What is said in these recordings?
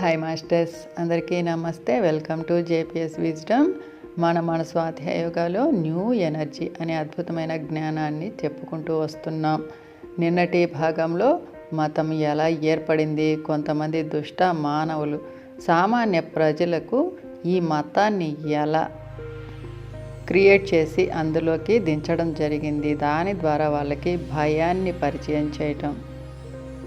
Hi masters అందరికీ నమస్తే. Welcome to JPS wisdom మన మన స్వాధ్యాయోగాలో న్యూ ఎనర్జీ అనే అద్భుతమైన జ్ఞానాన్ని చెప్పుకుంటూ వస్తున్నాం. నిన్నటి భాగంలో మతం ఎలా ఏర్పడింది? కొంతమంది దుష్ట మానవులు సామాన్య ప్రజలకు ఈ మతాన్ని ఎలా క్రియేట్ చేసి అందులోకి దించడం జరిగింది? దాని ద్వారా వాళ్ళకి భయాన్ని పరిచయం చేయటం.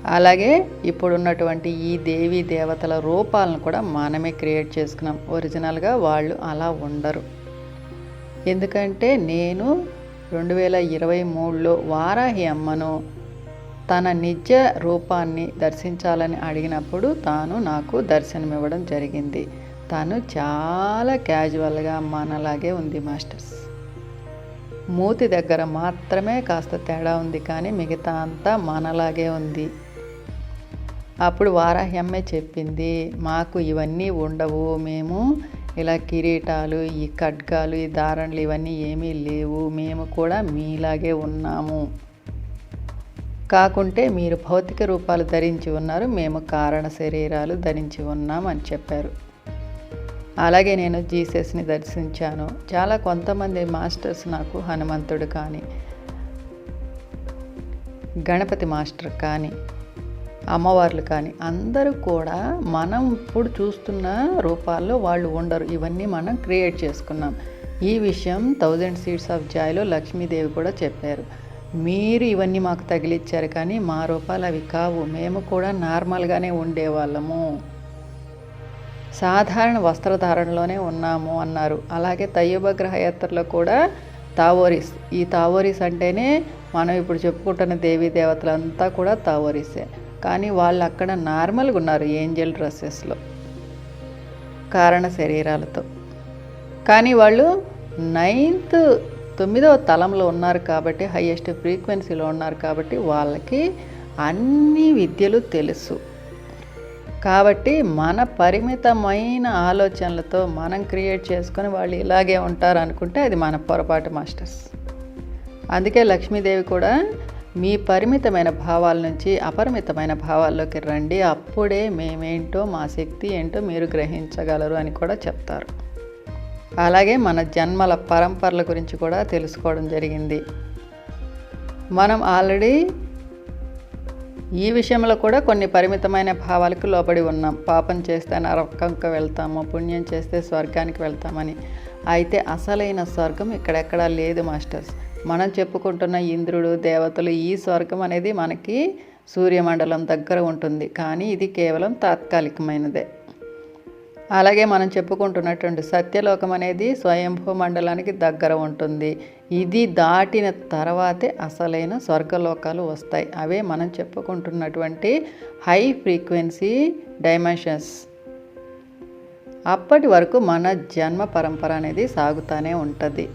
అలాగే ఇప్పుడున్నటువంటి ఈ దేవీ దేవతల రూపాలను కూడా మనమే క్రియేట్ చేసుకున్నాం. ఒరిజినల్గా వాళ్ళు అలా ఉండరు. ఎందుకంటే నేను రెండు వేల ఇరవై మూడులో వారాహి అమ్మను తన నిజ రూపాన్ని దర్శించాలని అడిగినప్పుడు తాను నాకు దర్శనమివ్వడం జరిగింది. తను చాలా క్యాజువల్గా మనలాగే ఉంది మాస్టర్స్. మూతి దగ్గర మాత్రమే కాస్త తేడా ఉంది కానీ మిగతా అంతా మనలాగే ఉంది. అప్పుడు వారాహ్యమ్మే చెప్పింది మాకు ఇవన్నీ ఉండవు. మేము ఇలా కిరీటాలు ఈ ఖడ్గాలు ఈ దారణలు ఇవన్నీ ఏమీ లేవు. మేము కూడా మీలాగే ఉన్నాము. కాకుంటే మీరు భౌతిక రూపాలు ధరించి ఉన్నారు. మేము కారణ శరీరాలు ధరించి ఉన్నాం అని చెప్పారు. అలాగే నేను జీసస్ని దర్శించాను. చాలా కొంతమంది మాస్టర్స్ నాకు హనుమంతుడు కానీ గణపతి మాస్టర్ కానీ అమ్మవార్లు కానీ అందరూ కూడా మనం ఇప్పుడు చూస్తున్న రూపాల్లో వాళ్ళు ఉండరు. ఇవన్నీ మనం క్రియేట్ చేసుకున్నాం. ఈ విషయం థౌజండ్ సీడ్స్ ఆఫ్ జాయ్లో లక్ష్మీదేవి కూడా చెప్పారు. మీరు ఇవన్నీ మాకు తగిలిచ్చారు కానీ మా రూపాలు అవి కావు. మేము కూడా నార్మల్గానే ఉండేవాళ్ళము. సాధారణ వస్త్రధారణలోనే ఉన్నాము అన్నారు. అలాగే తయ్యబ గ్రహయాత్రలో కూడా తావోరిస్. ఈ తావోరిస్ అంటేనే మనం ఇప్పుడు చెప్పుకుంటున్న దేవీ దేవతలంతా కూడా తావోరిసే. కానీ వాళ్ళు అక్కడ నార్మల్గా ఉన్నారు ఏంజల్ డ్రెస్సెస్లో కారణ శరీరాలతో. కానీ వాళ్ళు నైన్త్ తొమ్మిదవ తలంలో ఉన్నారు కాబట్టి హయ్యెస్ట్ ఫ్రీక్వెన్సీలో ఉన్నారు కాబట్టి వాళ్ళకి అన్ని విద్యలు తెలుసు. కాబట్టి మన పరిమితమైన ఆలోచనలతో మనం క్రియేట్ చేసుకొని వాళ్ళు ఇలాగే ఉంటారు అనుకుంటే అది మన పొరపాటు మాస్టర్స్. అందుకే లక్ష్మీదేవి కూడా మీ పరిమితమైన భావాల నుంచి అపరిమితమైన భావాల్లోకి రండి. అప్పుడే మేమేంటో మా శక్తి ఏంటో మీరు గ్రహించగలరు అని కూడా చెప్తారు. అలాగే మన జన్మల పరంపరల గురించి కూడా తెలుసుకోవడం జరిగింది. మనం ఆల్రెడీ ఈ విషయంలో కూడా కొన్ని పరిమితమైన భావాలకు లోబడి ఉన్నాం. పాపం చేస్తే నరకంకి వెళ్తాము పుణ్యం చేస్తే స్వర్గానికి వెళ్తామని. అయితే అసలైన స్వర్గం ఇక్కడెక్కడా లేదు మాస్టర్స్. మనం చెప్పుకుంటున్న ఇంద్రుడు దేవతలు ఈ స్వర్గం అనేది మనకి సూర్యమండలం దగ్గర ఉంటుంది. కానీ ఇది కేవలం తాత్కాలికమైనదే. అలాగే మనం చెప్పుకుంటున్నటువంటి సత్యలోకం అనేది స్వయంభూ మండలానికి దగ్గర ఉంటుంది. ఇది దాటిన తర్వాతే అసలైన స్వర్గలోకాలు వస్తాయి. అవే మనం చెప్పుకుంటున్నటువంటి హై ఫ్రీక్వెన్సీ డైమెన్షన్స్. అప్పటి వరకు మన జన్మ పరంపర అనేది సాగుతూనే ఉంటుంది.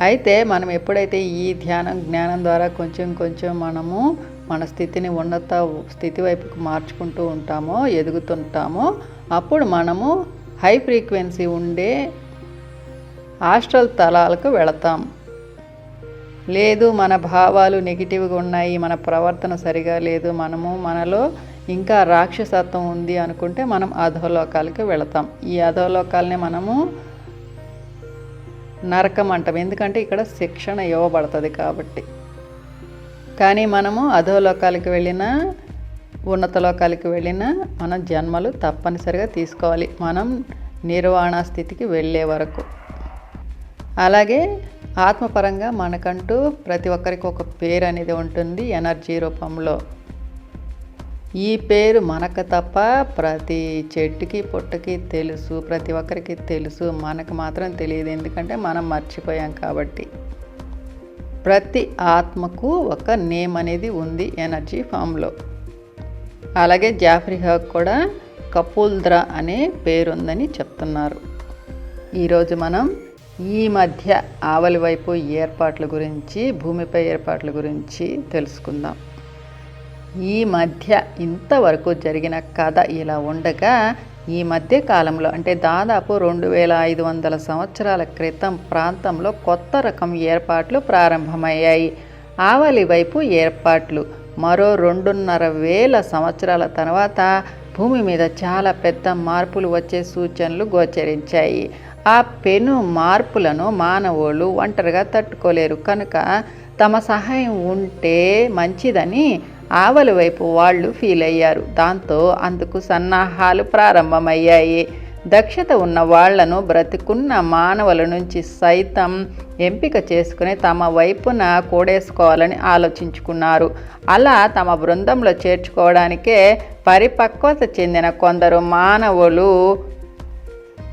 అయితే మనం ఎప్పుడైతే ఈ ధ్యానం జ్ఞానం ద్వారా కొంచెం కొంచెం మనము మన స్థితిని ఉన్నత స్థితి వైపుకు మార్చుకుంటూ ఉంటామో ఎదుగుతుంటామో అప్పుడు మనము హై ఫ్రీక్వెన్సీ ఉండే హాస్టల్ తలాలకు వెళతాం. లేదు మన భావాలు నెగిటివ్గా ఉన్నాయి మన ప్రవర్తన సరిగా లేదు మనము మనలో ఇంకా రాక్షసత్వం ఉంది అనుకుంటే మనం అధోలోకాలకి వెళతాం. ఈ అధోలోకాలని మనము నరకం అంటాం. ఎందుకంటే ఇక్కడ శిక్షణ ఇవ్వబడుతుంది కాబట్టి. కానీ మనము అధోలోకాలకి వెళ్ళినా ఉన్నత లోకాలకి వెళ్ళినా మనం జన్మలు తప్పనిసరిగా తీసుకోవాలి. మనం నిర్వాణ స్థితికి వెళ్ళే వరకు. అలాగే ఆత్మపరంగా మనకంటూ ప్రతి ఒక్కరికి ఒక పేరు అనేది ఉంటుంది ఎనర్జీ రూపంలో. ఈ పేరు మనకు తప్ప ప్రతి చెట్టుకి పుట్టకి తెలుసు ప్రతి ఒక్కరికి తెలుసు. మనకు మాత్రం తెలియదు. ఎందుకంటే మనం మర్చిపోయాం కాబట్టి. ప్రతి ఆత్మకు ఒక నేమ్ అనేది ఉంది ఎనర్జీ ఫామ్లో. అలాగే జాఫ్రీ హక్ కూడా కపూల్ద్రా అనే పేరుందని చెప్తున్నారు. ఈరోజు మనం ఈ మధ్య ఆవలి వైపు ఏర్పాట్ల గురించి భూమిపై ఏర్పాట్ల గురించి తెలుసుకుందాం. ఈ మధ్య ఇంతవరకు జరిగిన కథ ఇలా ఉండగా ఈ మధ్య కాలంలో అంటే దాదాపు రెండు వేల ఐదు వందల సంవత్సరాల క్రితం ప్రాంతంలో కొత్త రకం ఏర్పాట్లు ప్రారంభమయ్యాయి. ఆవలి వైపు ఏర్పాట్లు. మరో రెండున్నర వేల సంవత్సరాల తర్వాత భూమి మీద చాలా పెద్ద మార్పులు వచ్చే సూచనలు గోచరించాయి. ఆ పెను మార్పులను మానవులు ఒంటరిగా తట్టుకోలేరు. కనుక తమ సహాయం ఉంటే మంచిదని ఆవలి వైపు వాళ్ళు ఫీల్ అయ్యారు. దాంతో అందుకు సన్నాహాలు ప్రారంభమయ్యాయి. దక్షత ఉన్న వాళ్ళను బ్రతికున్న మానవుల నుంచి సైతం ఎంపిక చేసుకుని తమ వైపున కూడేసుకోవాలని ఆలోచించుకున్నారు. అలా తమ బృందంలో చేర్చుకోవడానికే పరిపక్వత చెందిన కొందరు మానవులు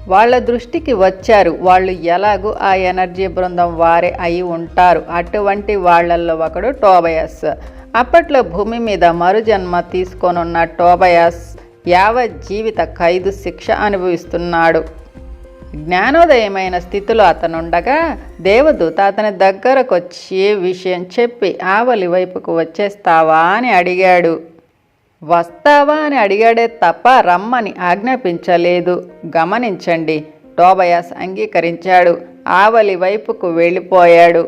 వాళ్ళ దృష్టికి వచ్చారు. వాళ్ళు ఎలాగూ ఆ ఎనర్జీ బృందం వారే అయి ఉంటారు. అటువంటి వాళ్ళల్లో ఒకడు టోబయాస్. అప్పట్లో భూమి మీద మరుజన్మ తీసుకొనున్న టోబయాస్ యావత్ జీవిత ఖైదు శిక్ష అనుభవిస్తున్నాడు. జ్ఞానోదయమైన స్థితిలో అతనుండగా దేవదూత అతని దగ్గరకొచ్చి విషయం చెప్పి ఆవలి వైపుకు వచ్చేస్తావా అని అడిగాడు. వస్తావా అని అడిగాడే తప్ప రమ్మని ఆజ్ఞాపించలేదు. గమనించండి టోబయాస్ అంగీకరించాడు. ఆవలి వైపుకు వెళ్ళిపోయాడు.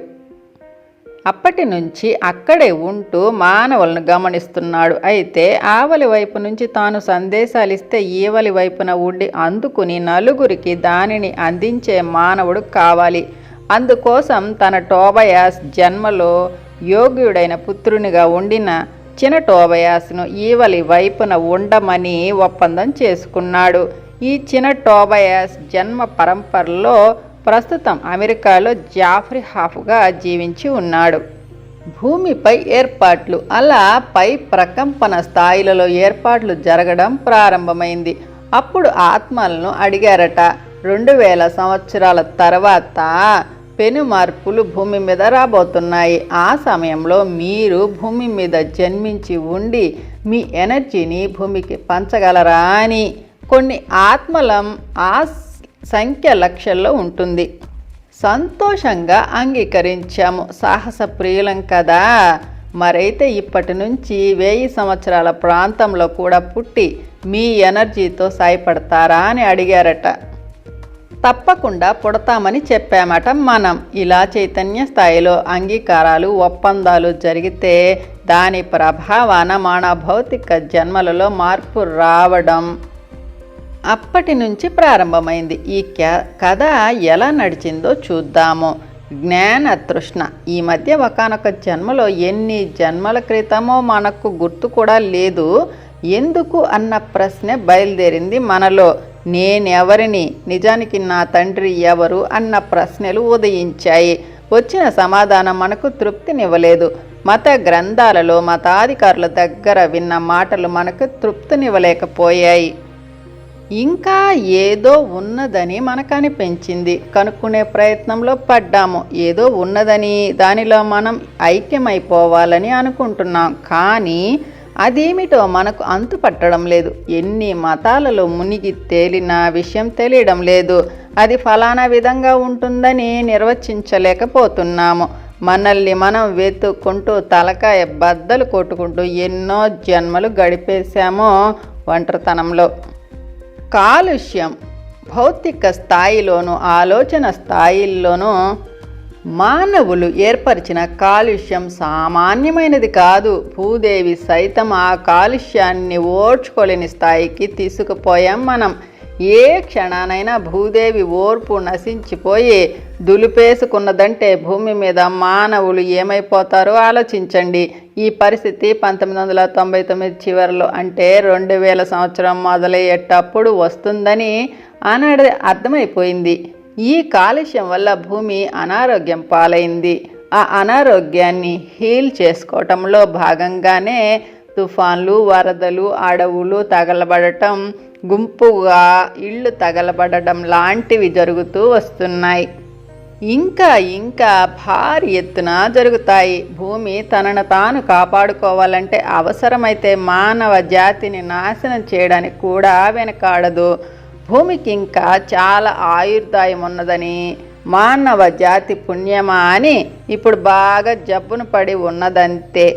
అప్పటి నుంచి అక్కడే ఉంటూ మానవులను గమనిస్తున్నాడు. అయితే ఆవలి వైపు నుంచి తాను సందేశాలు ఇస్తే ఈవలి వైపున ఉండి అందుకుని నలుగురికి దానిని అందించే మానవుడు కావాలి. అందుకోసం తన టోబయాస్ జన్మలో యోగ్యుడైన పుత్రునిగా ఉండిన చిన్న టోబయాస్ను ఈవలి వైపున ఉండమని ఒప్పందం చేసుకున్నాడు. ఈ చిన్న టోబయాస్ జన్మ పరంపరలో ప్రస్తుతం అమెరికాలో జాఫ్రీ హాఫ్గా జీవించి ఉన్నాడు. భూమిపై ఏర్పాట్లు అలా పై ప్రకంపన స్థాయిలలో ఏర్పాట్లు జరగడం ప్రారంభమైంది. అప్పుడు ఆత్మలను అడిగారట. రెండు వేల సంవత్సరాల తర్వాత పెను మార్పులు భూమి మీద రాబోతున్నాయి. ఆ సమయంలో మీరు భూమి మీద జన్మించి ఉండి మీ ఎనర్జీని భూమికి పంచగలరా అని కొన్ని ఆత్మలం ఆ సంఖ్య లక్షల్లో ఉంటుంది. సంతోషంగా అంగీకరించాము. సాహస ప్రియులం కదా. మరైతే ఇప్పటి నుంచి వెయ్యి సంవత్సరాల ప్రాంతంలో కూడా పుట్టి మీ ఎనర్జీతో సాయపడతారా అని అడిగారట. తప్పకుండా పుడతామని చెప్పామట మనం. ఇలా చైతన్య స్థాయిలో అంగీకారాలు ఒప్పందాలు జరిగితే దాని ప్రభావాన మన భౌతిక జన్మలలో మార్పు రావడం అప్పటి నుంచి ప్రారంభమైంది. ఈ కథ ఎలా నడిచిందో చూద్దాము. జ్ఞాన తృష్ణ. ఈ మధ్య ఒకనొక జన్మలో ఎన్ని జన్మల క్రితమో మనకు గుర్తు కూడా లేదు. ఎందుకు అన్న ప్రశ్న బయలుదేరింది మనలో. నేనెవరిని? నిజానికి నా తండ్రి ఎవరు? అన్న ప్రశ్నలు ఉదయించాయి. వచ్చిన సమాధానం మనకు తృప్తినివ్వలేదు. మత గ్రంథాలలో మతాధికారుల దగ్గర విన్న మాటలు మనకు తృప్తినివ్వలేకపోయాయి. ఇంకా ఏదో ఉన్నదని మనకు అనిపించింది కనుక్కునే ప్రయత్నంలో పడ్డాము. ఏదో ఉన్నదని దానిలో మనం ఐక్యమైపోవాలని అనుకుంటున్నాం. కానీ అదేమిటో మనకు అంతు పట్టడం లేదు. ఎన్ని మతాలలో మునిగి తేలిన విషయం తెలియడం లేదు. అది ఫలానా విధంగా ఉంటుందని నిర్వచించలేకపోతున్నాము. మనల్ని మనం వెతుక్కుంటూ తలకాయ బద్దలు కొట్టుకుంటూ ఎన్నో జన్మలు గడిపేశామో ఒంటరితనంలో. కాలుష్యం భౌతిక స్థాయిలోనూ ఆలోచన స్థాయిల్లోనూ మానవులు ఏర్పరిచిన కాలుష్యం సామాన్యమైనది కాదు. భూదేవి సైతం ఆ కాలుష్యాన్ని ఓడ్చుకోలేని స్థాయికి తీసుకుపోయాం మనం. ఏ క్షణానైనా భూదేవి ఓర్పు నశించిపోయి దులిపేసుకున్నదంటే భూమి మీద మానవులు ఏమైపోతారో ఆలోచించండి. ఈ పరిస్థితి పంతొమ్మిది వందల తొంభై తొమ్మిది చివరిలో అంటే రెండు వేల సంవత్సరం మొదలయ్యేటప్పుడు వస్తుందని ఆనాడు అర్థమైపోయింది. ఈ కాలుష్యం వల్ల భూమి అనారోగ్యం పాలైంది. ఆ అనారోగ్యాన్ని హీల్ చేసుకోవటంలో భాగంగానే తుఫాన్లు వరదలు అడవులు తగలబడటం గుంపుగా ఇళ్ళు తగలబడడం లాంటివి జరుగుతూ వస్తున్నాయి. ఇంకా ఇంకా భారీ ఎత్తున జరుగుతాయి. భూమి తనను తాను కాపాడుకోవాలంటే అవసరమైతే మానవ జాతిని నాశనం చేయడానికి కూడా వెనకాడదు. భూమికి ఇంకా చాలా ఆయుర్దాయం ఉన్నదని మానవ జాతి పుణ్యమా అని ఇప్పుడు బాగా జబ్బును పడి ఉన్నదంతే.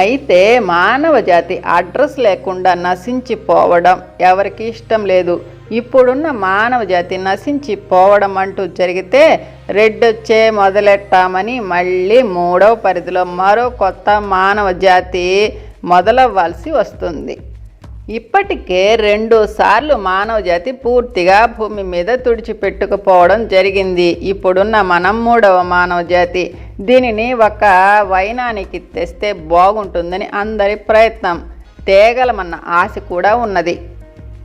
అయితే మానవ జాతి అడ్రస్ లేకుండా నశించిపోవడం ఎవరికి ఇష్టం లేదు. ఇప్పుడున్న మానవ జాతి నశించిపోవడం అంటూ జరిగితే రెడ్డొచ్చే మొదలెట్టామని మళ్ళీ మూడవ పరిధిలో మరో కొత్త మానవ జాతి మొదలవ్వాల్సి వస్తుంది. ఇప్పటికే రెండు సార్లు మానవ జాతి పూర్తిగా భూమి మీద తుడిచిపెట్టుకుపోవడం జరిగింది. ఇప్పుడున్న మనం మూడవ మానవ జాతి. దీనిని ఒక వైనానికి తెస్తే బాగుంటుందని అందరి ప్రయత్నం. తేగలమన్న ఆశ కూడా ఉన్నది.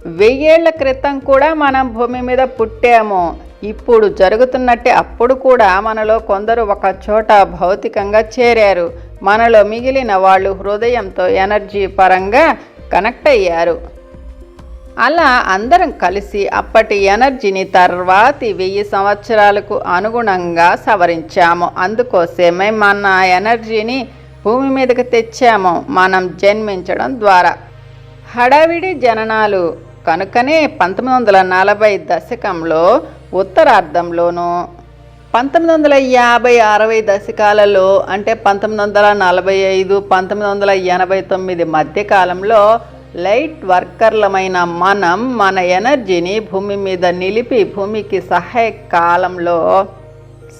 వెయ్యేళ్ళ క్రితం కూడా మనం భూమి మీద పుట్టాము. ఇప్పుడు జరుగుతున్నట్టే అప్పుడు కూడా మనలో కొందరు ఒక చోట భౌతికంగా చేరారు. మనలో మిగిలిన వాళ్ళు హృదయంతో ఎనర్జీ పరంగా కనెక్ట్ అయ్యారు. అలా అందరం కలిసి అప్పటి ఎనర్జీని తర్వాతి వెయ్యి సంవత్సరాలకు అనుగుణంగా సవరించాము. అందుకోసమే మన ఎనర్జీని భూమి మీదకి తెచ్చాము. మనం జన్మించడం ద్వారా. హడావిడి జననాలు కనుకనే పంతొమ్మిది వందల నలభై దశకంలో ఉత్తరార్ధంలోనూ పంతొమ్మిది వందల యాభై అరవై దశకాలలో అంటే పంతొమ్మిది వందల నలభై ఐదు పంతొమ్మిది వందల ఎనభై తొమ్మిది మధ్యకాలంలో లైట్ వర్కర్లమైన మనం మన ఎనర్జీని భూమి మీద నిలిపి భూమికి సహాయ కాలంలో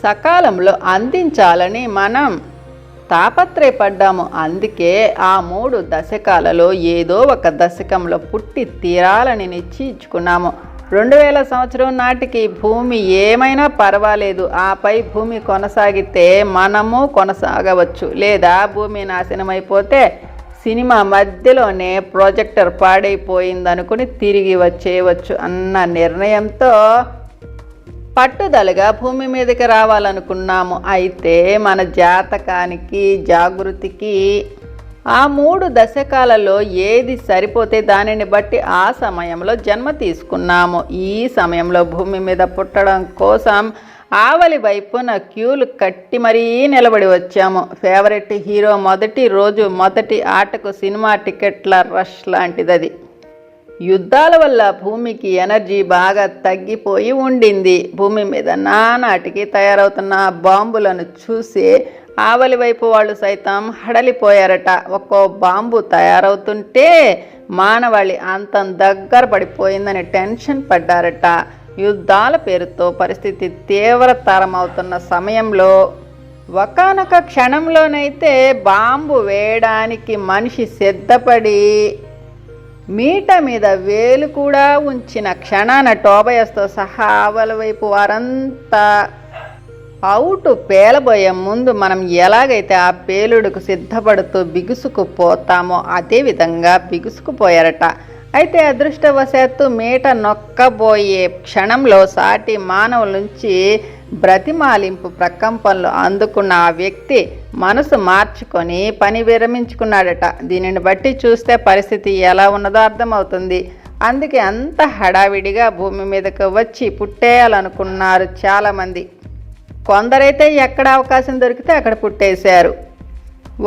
సకాలంలో అందించాలని మనం తాపత్రయపడ్డాము. అందుకే ఆ మూడు దశకాలలో ఏదో ఒక దశకంలో పుట్టి తీరాలని నిశ్చయించుకున్నాము. రెండు వేల సంవత్సరం నాటికి భూమి ఏమైనా పర్వాలేదు. ఆపై భూమి కొనసాగితే మనము కొనసాగవచ్చు. లేదా భూమి నాశనమైపోతే సినిమా మధ్యలోనే ప్రొజెక్టర్ పాడైపోయిందనుకుని తిరిగి వచ్చేయవచ్చు అన్న నిర్ణయంతో పట్టుదలగా భూమి మీదకి రావాలనుకున్నాము. అయితే మన జాతకానికి జాగృతికి ఆ మూడు దశకాలలో ఏది సరిపోతే దానిని బట్టి ఆ సమయంలో జన్మ తీసుకున్నాము. ఈ సమయంలో భూమి మీద పుట్టడం కోసం ఆవలి వైపున క్యూలు కట్టి మరీ నిలబడి వచ్చాము. ఫేవరెట్ హీరో మొదటి రోజు మొదటి ఆటకు సినిమా టికెట్ల రష్ లాంటిది అది యుద్ధాల వల్ల భూమికి ఎనర్జీ బాగా తగ్గిపోయి ఉండింది. భూమి మీద నానాటికి తయారవుతున్న బాంబులను చూసి ఆవలి వైపు వాళ్ళు సైతం హడలిపోయారట. ఒక్కో బాంబు తయారవుతుంటే మానవాళి అంతం దగ్గర పడిపోయిందని టెన్షన్ పడ్డారట. యుద్ధాల పేరుతో పరిస్థితి తీవ్రతరమవుతున్న సమయంలో ఒకనొక క్షణంలోనైతే బాంబు వేయడానికి మనిషి సిద్ధపడి మీట మీద వేలు కూడా ఉంచిన క్షణాన టోబయస్తో సహా ఆవల వైపు వారంతా అవుట్ పేలబోయే ముందు మనం ఎలాగైతే ఆ పేలుడుకు సిద్ధపడుతూ బిగుసుకుపోతామో అదే విధంగా బిగుసుకుపోయారట. అయితే అదృష్టవశాత్తు మీట నొక్కబోయే క్షణంలో సాటి మానవుల నుంచి బ్రతిమాలింపు ప్రకంపనలు అందుకున్న ఆ వ్యక్తి మనసు మార్చుకొని పని విరమించుకున్నాడట. దీనిని బట్టి చూస్తే పరిస్థితి ఎలా ఉన్నదో అర్థమవుతుంది. అందుకే అంత హడావిడిగా భూమి మీదకు వచ్చి పుట్టేయాలనుకున్నారు చాలామంది. కొందరైతే ఎక్కడ అవకాశం దొరికితే అక్కడ పుట్టేశారు.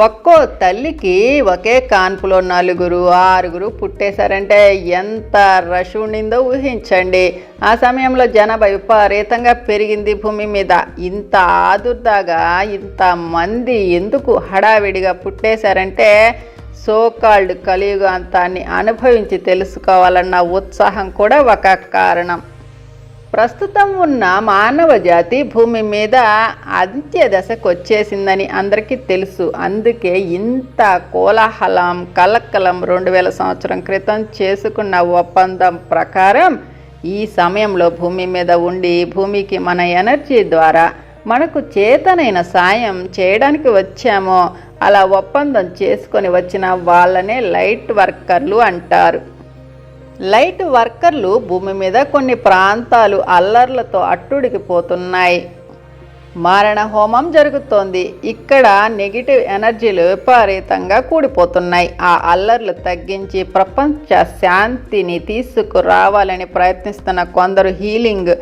ఒక్కో తల్లికి ఒకే కాన్పులో నలుగురు ఆరుగురు పుట్టేశారంటే ఎంత రష్ ఉండిందో ఊహించండి. ఆ సమయంలో జనాభా విపరీతంగా పెరిగింది భూమి మీద. ఇంత ఆదుర్దాగా ఇంత మంది ఎందుకు హడావిడిగా పుట్టేశారంటే సోకాల్డ్ కలియుగాంతాన్ని అనుభవించి తెలుసుకోవాలన్న ఉత్సాహం కూడా ఒక కారణం. ప్రస్తుతం ఉన్న మానవ జాతి భూమి మీద అంత్య దశకు వచ్చేసిందని అందరికీ తెలుసు. అందుకే ఇంత కోలాహలం కలక్కలం రెండు వేల సంవత్సరం క్రితం చేసుకున్న ఒప్పందం ప్రకారం ఈ సమయంలో భూమి మీద ఉండి భూమికి మన ఎనర్జీ ద్వారా మనకు చేతనైన సాయం చేయడానికి వచ్చామో అలా ఒప్పందం చేసుకొని వచ్చిన వాళ్ళనే లైట్ వర్కర్లు అంటారు. లైట్ వర్కర్లు భూమి మీద కొన్ని ప్రాంతాలు అల్లర్లతో అట్టుడికిపోతున్నాయి మారణ హోమం జరుగుతోంది. ఇక్కడ నెగిటివ్ ఎనర్జీలు విపరీతంగా కూడిపోతున్నాయి. ఆ అల్లర్లు తగ్గించి ప్రపంచ శాంతిని తీసుకురావాలని ప్రయత్నిస్తున్న కొందరు హీలింగ్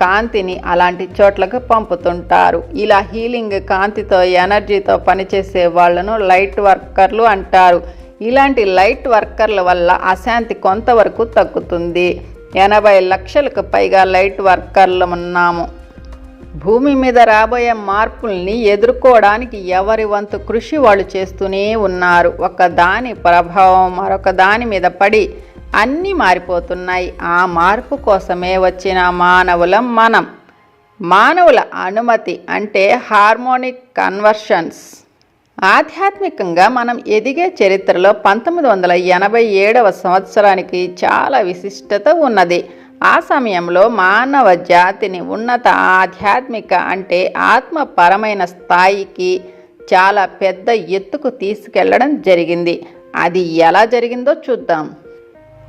కాంతిని అలాంటి చోట్లకు పంపుతుంటారు. ఇలా హీలింగ్ కాంతితో ఎనర్జీతో పనిచేసే వాళ్ళను లైట్ వర్కర్లు అంటారు. ఇలాంటి లైట్ వర్కర్ల వల్ల అశాంతి కొంతవరకు తగ్గుతుంది. ఎనభై లక్షలకు పైగా లైట్ వర్కర్లు ఉన్నాము. భూమి మీద రాబోయే మార్పుల్ని ఎదుర్కోవడానికి ఎవరి వంతు కృషి వాళ్ళు చేస్తూనే ఉన్నారు. ఒక దాని ప్రభావం మరొక దాని మీద పడి అన్నీ మారిపోతున్నాయి. ఆ మార్పు కోసమే వచ్చిన మానవులం మనం. మానవుల అనుమతి అంటే హార్మోనిక్ కన్వర్షన్స్. ఆధ్యాత్మికంగా మనం ఎదిగే చరిత్రలో పంతొమ్మిది వందల ఎనభై ఏడవ సంవత్సరానికి చాలా విశిష్టత ఉన్నది. ఆ సమయంలో మానవ జాతిని ఉన్నత ఆధ్యాత్మిక అంటే ఆత్మపరమైన స్థాయికి చాలా పెద్ద ఎత్తుకు తీసుకెళ్ళడం జరిగింది. అది ఎలా జరిగిందో చూద్దాం.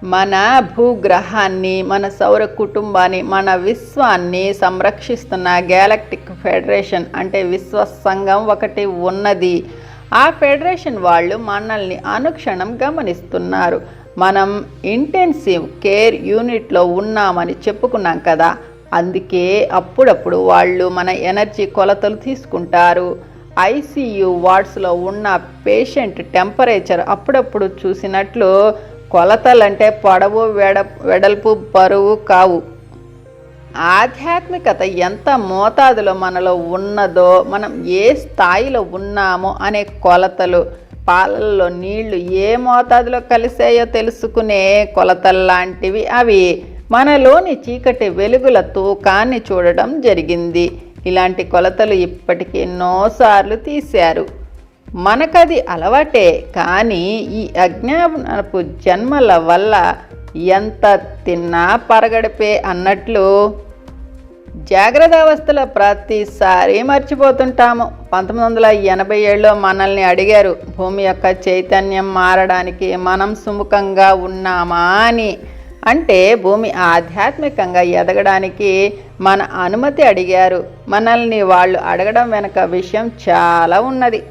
మన భూగ్రహాన్ని మన సౌర కుటుంబాన్ని మన విశ్వాన్ని సంరక్షిస్తున్న గ్యాలక్టిక్ ఫెడరేషన్ అంటే విశ్వ సంఘం ఒకటి ఉన్నది. ఆ ఫెడరేషన్ వాళ్ళు మనల్ని అనుక్షణం గమనిస్తున్నారు. మనం ఇంటెన్సివ్ కేర్ యూనిట్లో ఉన్నామని చెప్పుకున్నాం కదా. అందుకే అప్పుడప్పుడు వాళ్ళు మన ఎనర్జీ కొలతలు తీసుకుంటారు. ఐసీయూ వార్డ్స్లో ఉన్న పేషెంట్ టెంపరేచర్ అప్పుడప్పుడు చూసినట్లు కొలతలంటే పొడవు వెడ వెడల్పు బరువు కావు. ఆధ్యాత్మికత ఎంత మోతాదులో మనలో ఉన్నదో మనం ఏ స్థాయిలో ఉన్నామో అనే కొలతలు పాలల్లో నీళ్ళు ఏ మోతాదులో కలిసాయో తెలుసుకునే కొలతల్లాంటివి అవి. మనలోని చీకటి వెలుగుల తూకాన్ని చూడడం జరిగింది. ఇలాంటి కొలతలు ఇప్పటికి ఎన్నోసార్లు తీశారు. మనకది అలవాటే కానీ ఈ అజ్ఞానపు జన్మల వల్ల ఎంత తిన్నా పరగడిపే అన్నట్లు జాగ్రత్త అవస్థలో ప్రతిసారి మర్చిపోతుంటాము. పంతొమ్మిది వందల ఎనభై ఏడులో మనల్ని అడిగారు భూమి యొక్క చైతన్యం మారడానికి మనం సుముఖంగా ఉన్నామా అని? అంటే భూమి ఆధ్యాత్మికంగా ఎదగడానికి మన అనుమతి అడిగారు. మనల్ని వాళ్ళు అడగడం వెనక విషయం చాలా ఉన్నది.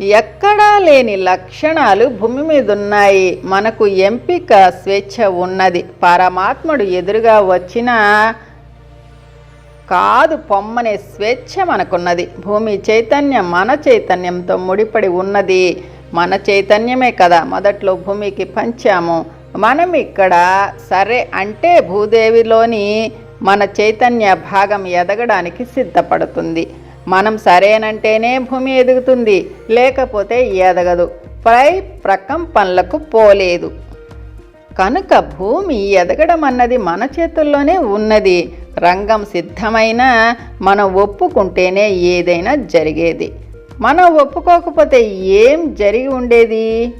ఎక్కడా లేని లక్షణాలు భూమి మీద ఉన్నాయి మనకు ఎంపిక స్వేచ్ఛ ఉన్నది. పరమాత్ముడు ఎదురుగా వచ్చినా కాదు పొమ్మనే స్వేచ్ఛ మనకున్నది. భూమి చైతన్యం మన చైతన్యంతో ముడిపడి ఉన్నది. మన చైతన్యమే కదా మొదట్లో భూమికి పంచాము. మనం ఇక్కడ సరే అంటే భూదేవిలోని మన చైతన్య భాగం ఎదగడానికి సిద్ధపడుతుంది. మనం సరేనంటేనే భూమి ఎదుగుతుంది లేకపోతే ఎదగదు. పై ప్రకంపనలకు పోలేదు. కనుక భూమి ఎదగడం అన్నది మన చేతుల్లోనే ఉన్నది. రంగం సిద్ధమైన మనం ఒప్పుకుంటేనే ఏదైనా జరిగేది. మనం ఒప్పుకోకపోతే ఏం జరిగి ఉండేది?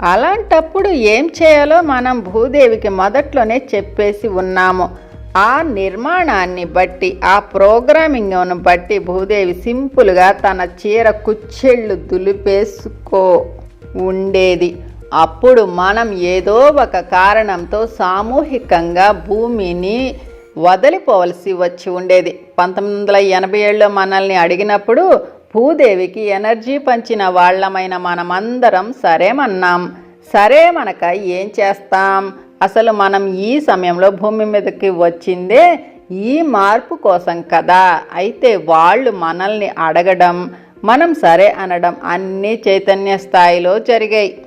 అలాంటప్పుడు ఏం చేయాలో మనం భూదేవికి మొదట్లోనే చెప్పేసి ఉన్నాము. ఆ నిర్మాణాన్ని బట్టి ఆ ప్రోగ్రామింగ్ను బట్టి భూదేవి సింపుల్గా తన చీర కుచ్చెళ్ళు దులిపేసుకో ఉండేది. అప్పుడు మనం ఏదో ఒక కారణంతో సామూహికంగా భూమిని వదిలిపోవలసి వచ్చి ఉండేది. పంతొమ్మిది వందల ఎనభై ఏళ్ళలో మనల్ని అడిగినప్పుడు భూదేవికి ఎనర్జీ పంచిన వాళ్ళమైన మనమందరం సరేమన్నాం. సరే మనక ఏం చేస్తాం? అసలు మనం ఈ సమయంలో భూమి మీదకి వచ్చిందే ఈ మార్పు కోసం కదా. అయితే వాళ్ళు మనల్ని అడగడం మనం సరే అనడం అన్నీ చైతన్య స్థాయిలో జరిగాయి.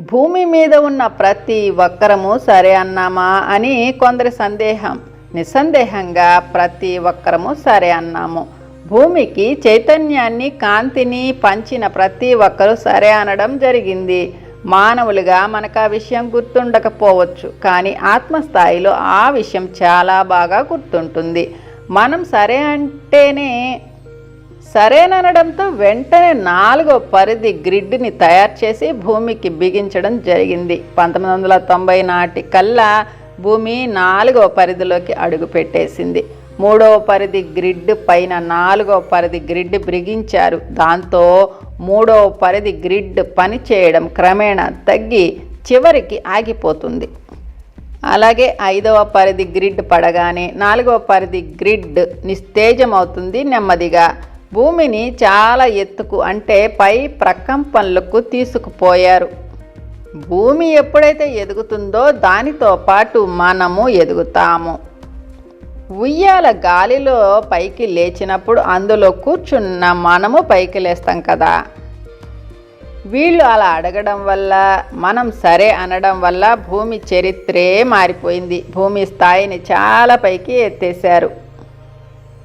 భూమి మీద ఉన్న ప్రతి ఒక్కరము సరే అన్నామా అని కొందరి సందేహం. నిస్సందేహంగా ప్రతి ఒక్కరము సరే అన్నాము. భూమికి చైతన్యాన్ని కాంతిని పంచిన ప్రతి ఒక్కరూ సరే అనడం జరిగింది. మానవులుగా మనకు ఆ విషయం గుర్తుండకపోవచ్చు కానీ ఆత్మస్థాయిలో ఆ విషయం చాలా బాగా గుర్తుంటుంది. మనం సరే అంటేనే సరేననడంతో వెంటనే నాలుగో పరిధి గ్రిడ్ని తయారు చేసి భూమికి బిగించడం జరిగింది. పంతొమ్మిది వందల తొంభై నాటి కల్లా భూమి నాలుగో పరిధిలోకి అడుగు పెట్టేసింది. మూడవ పరిధి గ్రిడ్ పైన నాలుగో పరిధి గ్రిడ్ బిగించారు. దాంతో మూడవ పరిధి గ్రిడ్ పనిచేయడం క్రమేణా తగ్గి చివరికి ఆగిపోతుంది. అలాగే ఐదవ పరిధి గ్రిడ్ పడగానే నాలుగవ పరిధి గ్రిడ్ నిస్తేజమవుతుంది నెమ్మదిగా. భూమిని చాలా ఎత్తుకు అంటే పై ప్రకంపనలకు తీసుకుపోయారు. భూమి ఎప్పుడైతే ఎదుగుతుందో దానితో పాటు మనము ఎదుగుతాము. ఉయ్యాల గాలిలో పైకి లేచినప్పుడు అందులో కూర్చున్న మనము పైకి లేస్తాం కదా. వీళ్ళు అలా అడగడం వల్ల మనం సరే అనడం వల్ల భూమి చరిత్రే మారిపోయింది. భూమి స్థాయిని చాలా పైకి ఎత్తేశారు.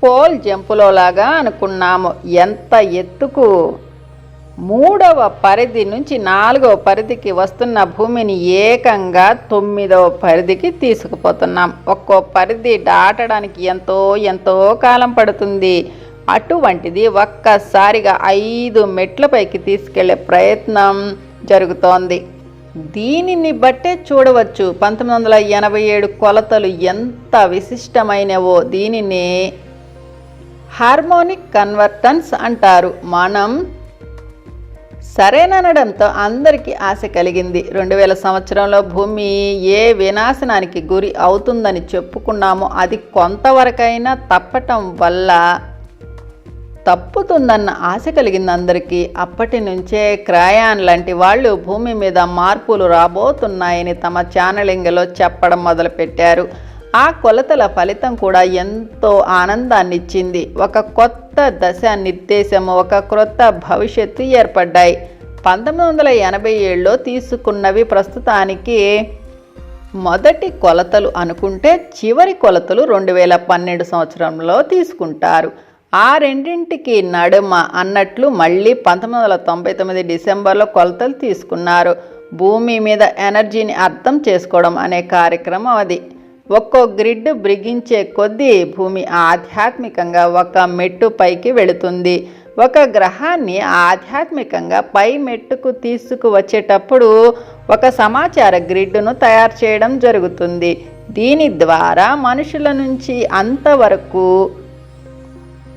పోల్ జంపులోలాగా అనుకున్నాము. ఎంత ఎత్తుకు మూడవ పరిధి నుంచి నాలుగవ పరిధికి వస్తున్న భూమిని ఏకంగా తొమ్మిదవ పరిధికి తీసుకుపోతున్నాం. ఒక్కో పరిధి దాటడానికి ఎంతో ఎంతో కాలం పడుతుంది. అటువంటిది ఒక్కసారిగా ఐదు మెట్లపైకి తీసుకెళ్ళే ప్రయత్నం జరుగుతోంది. దీనిని బట్టే చూడవచ్చు. పంతొమ్మిది వందల ఎనభై ఏడు కొలతలు ఎంత విశిష్టమైనవో దీనిని హార్మోనిక్ కన్వర్టన్స్ అంటారు. మనం సరేననడంతో అందరికీ ఆశ కలిగింది. రెండు వేల సంవత్సరంలో భూమి ఏ వినాశనానికి గురి అవుతుందని చెప్పుకున్నామో అది కొంతవరకైనా తప్పటం వల్ల తప్పుతుందన్న ఆశ కలిగింది అందరికీ. అప్పటి నుంచే క్రయాన్ లాంటి వాళ్ళు భూమి మీద మార్పులు రాబోతున్నాయని తమ ఛానలింగ్లో చెప్పడం మొదలుపెట్టారు. ఆ కొలతల ఫలితం కూడా ఎంతో ఆనందాన్ని ఇచ్చింది ఒక కొత్త దశ నిర్దేశము ఒక క్రొత్త భవిష్యత్తు ఏర్పడ్డాయి. పంతొమ్మిది వందల ఎనభై ఏడులో తీసుకున్నవి ప్రస్తుతానికి మొదటి కొలతలు అనుకుంటే చివరి కొలతలు రెండు వేల పన్నెండు సంవత్సరంలో తీసుకుంటారు. ఆ రెండింటికి నడుమ అన్నట్లు మళ్ళీ పంతొమ్మిది వందల తొంభై తొమ్మిది డిసెంబర్లో కొలతలు తీసుకున్నారు. భూమి మీద ఎనర్జీని అర్థం చేసుకోవడం అనే కార్యక్రమం అది. ఒక్కో గ్రిడ్ బ్రిగించే కొద్దీ భూమి ఆధ్యాత్మికంగా ఒక మెట్టు పైకి వెళుతుంది. ఒక గ్రహాన్ని ఆధ్యాత్మికంగా పై మెట్టుకు తీసుకువచ్చేటప్పుడు ఒక సమాచార గ్రిడ్ను తయారు చేయడం జరుగుతుంది. దీని ద్వారా మనుషుల నుంచి అంతవరకు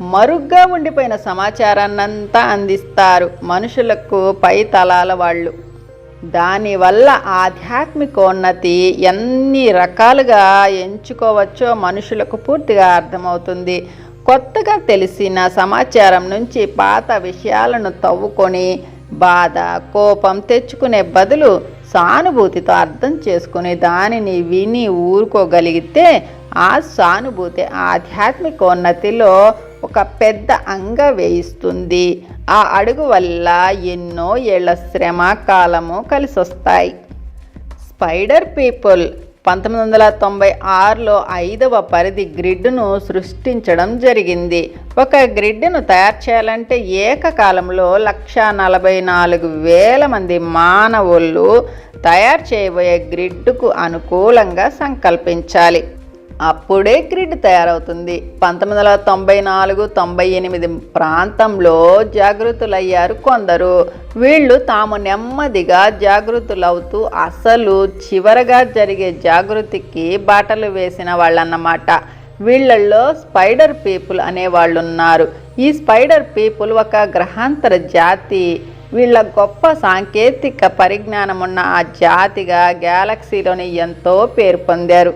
మరుగ్గా ఉండిపోయిన సమాచారాన్నంతా అందిస్తారు. మనుషులకు పై తలాల వాళ్ళు. దానివల్ల ఆధ్యాత్మికోన్నతి ఎన్ని రకాలుగా ఎంచుకోవచ్చో మనుషులకు పూర్తిగా అర్థమవుతుంది. కొత్తగా తెలిసిన సమాచారం నుంచి పాత విషయాలను తవ్వుకొని బాధ కోపం తెచ్చుకునే బదులు సానుభూతితో అర్థం చేసుకుని దానిని విని ఊరుకోగలిగితే ఆ సానుభూతి ఆధ్యాత్మికోన్నతిలో ఒక పెద్ద అంగ వేయిస్తుంది. ఆ అడుగు వల్ల ఎన్నో ఏళ్ళ శ్రమ కాలము కలిసి వస్తాయి స్పైడర్ పీపుల్ పంతొమ్మిది వందల తొంభై ఆరులో ఐదవ పరిధి గ్రిడ్ను సృష్టించడం జరిగింది. ఒక గ్రిడ్ను తయారు చేయాలంటే ఏకకాలంలో లక్ష నలభై నాలుగు వేల మంది మానవులు తయారు చేయబోయే గ్రిడ్కు అనుకూలంగా సంకల్పించాలి. అప్పుడే గ్రిడ్ తయారవుతుంది. పంతొమ్మిది వందల తొంభై నాలుగు తొంభై ఎనిమిది ప్రాంతంలో జాగృతులయ్యారు కొందరు. వీళ్ళు తాము నెమ్మదిగా జాగృతులవుతూ అసలు చివరగా జరిగే జాగృతికి బాటలు వేసిన వాళ్ళన్నమాట. వీళ్ళల్లో స్పైడర్ పీపుల్ అనే వాళ్ళు ఉన్నారు ఈ స్పైడర్ పీపుల్ ఒక గ్రహాంతర జాతి. వీళ్ళ గొప్ప సాంకేతిక పరిజ్ఞానం ఉన్న ఆ జాతిగా గ్యాలక్సీలోని ఎంతో పేరు పొందారు.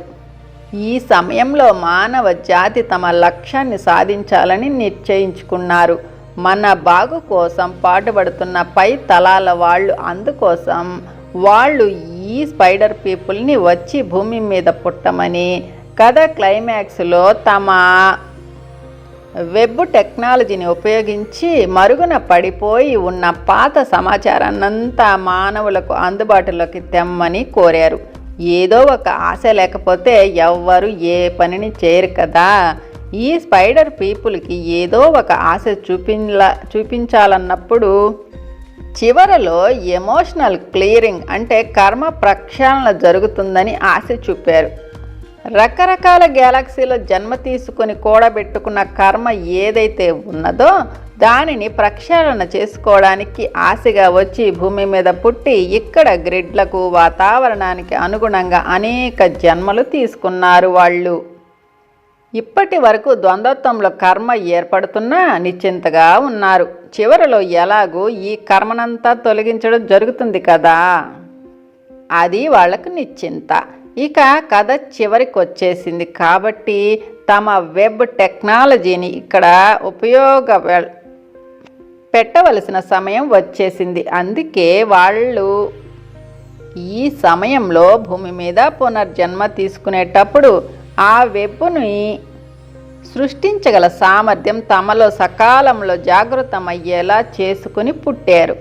ఈ సమయంలో మానవ జాతి తమ లక్ష్యాన్ని సాధించాలని నిశ్చయించుకున్నారు. మన బాగు కోసం పాటుపడుతున్న పై తలాల వాళ్ళు అందుకోసం వాళ్ళు ఈ స్పైడర్ పీపుల్ని వచ్చి భూమి మీద పుట్టమని కథ క్లైమాక్స్లో తమ వెబ్ టెక్నాలజీని ఉపయోగించి మరుగున పడిపోయి ఉన్న పాత సమాచారాన్నంతా మానవులకు అందుబాటులోకి తెమ్మని కోరారు. ఏదో ఒక ఆశ లేకపోతే ఎవ్వరు ఏ పనిని చేయరు కదా. ఈ స్పైడర్ పీపుల్కి ఏదో ఒక ఆశ చూపించ చూపించాలన్నప్పుడు చివరలో ఎమోషనల్ క్లియరింగ్ అంటే కర్మ ప్రక్షాళన జరుగుతుందని ఆశ చూపారు. రకరకాల గ్యాలక్సీలో జన్మ తీసుకొని కూడబెట్టుకున్న కర్మ ఏదైతే ఉన్నదో దానిని ప్రక్షాళన చేసుకోవడానికి ఆశగా వచ్చి భూమి మీద పుట్టి ఇక్కడ గ్రిడ్లకు వాతావరణానికి అనుగుణంగా అనేక జన్మలు తీసుకున్నారు వాళ్ళు. ఇప్పటి వరకు ద్వంద్వత్వంలో కర్మ ఏర్పడుతున్నా నిశ్చింతగా ఉన్నారు. చివరిలో ఎలాగూ ఈ కర్మనంతా తొలగించడం జరుగుతుంది కదా? అది వాళ్ళకు నిశ్చింత. ఇక కథ చివరికి వచ్చేసింది కాబట్టి తమ వెబ్ టెక్నాలజీని ఇక్కడ ఉపయోగ పెట్టవలసిన సమయం వచ్చేసింది. అందుకే వాళ్ళు ఈ సమయంలో భూమి మీద పునర్జన్మ తీసుకునేటప్పుడు ఆ వెబ్ని సృష్టించగల సామర్థ్యం తమలో సకాలంలో జాగృతమయ్యేలా చేసుకుని పుట్టారు.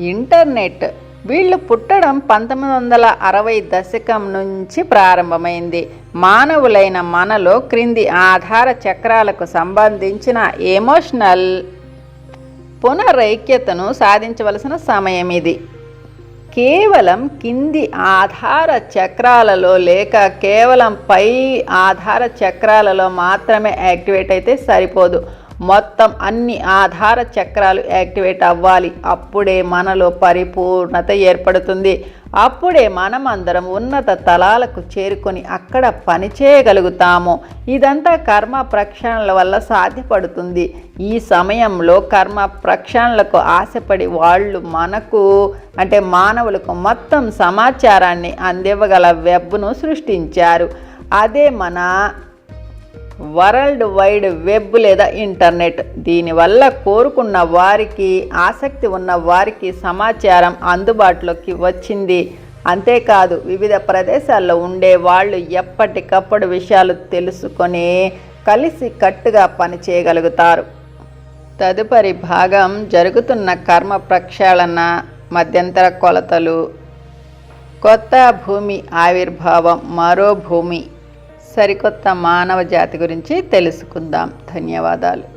ఇంటర్నెట్ వీళ్ళు పుట్టడం పంతొమ్మిది వందల అరవై దశకం నుంచి ప్రారంభమైంది. మానవులైన మనలో క్రింది ఆధార చక్రాలకు సంబంధించిన ఎమోషనల్ పునరైక్యతను సాధించవలసిన సమయం ఇది. కేవలం కింది ఆధార చక్రాలలో లేక కేవలం పై ఆధార చక్రాలలో మాత్రమే యాక్టివేట్ అయితే సరిపోదు. మొత్తం అన్ని ఆధార చక్రాలు యాక్టివేట్ అవ్వాలి. అప్పుడే మనలో పరిపూర్ణత ఏర్పడుతుంది. అప్పుడే మనమందరం ఉన్నత తలాలకు చేరుకొని అక్కడ పని చేయగలుగుతాము. ఇదంతా కర్మ ప్రక్షాళనల వల్ల సాధ్యపడుతుంది. ఈ సమయంలో కర్మ ప్రక్షాళనలకు ఆశపడి వాళ్ళు మనకు అంటే మానవులకు మొత్తం సమాచారాన్ని అందివ్వగల వెబ్ను సృష్టించారు. అదే మన వరల్డ్ వైడ్ వెబ్ లేదా ఇంటర్నెట్. దీనివల్ల కోరుకున్న వారికి ఆసక్తి ఉన్న వారికి సమాచారం అందుబాటులోకి వచ్చింది. అంతేకాదు వివిధ ప్రదేశాల్లో ఉండే వాళ్ళు ఎప్పటికప్పుడు విషయాలు తెలుసుకొని కలిసి కట్టుగా పనిచేయగలుగుతారు తదుపరి భాగం జరుగుతున్న కర్మ ప్రక్షాళన మధ్యంతర కొలతలు కొత్త భూమి ఆవిర్భావం మరో భూమి. సరికొత్త మానవ జాతి గురించి తెలుసుకుందాం. ధన్యవాదాలు.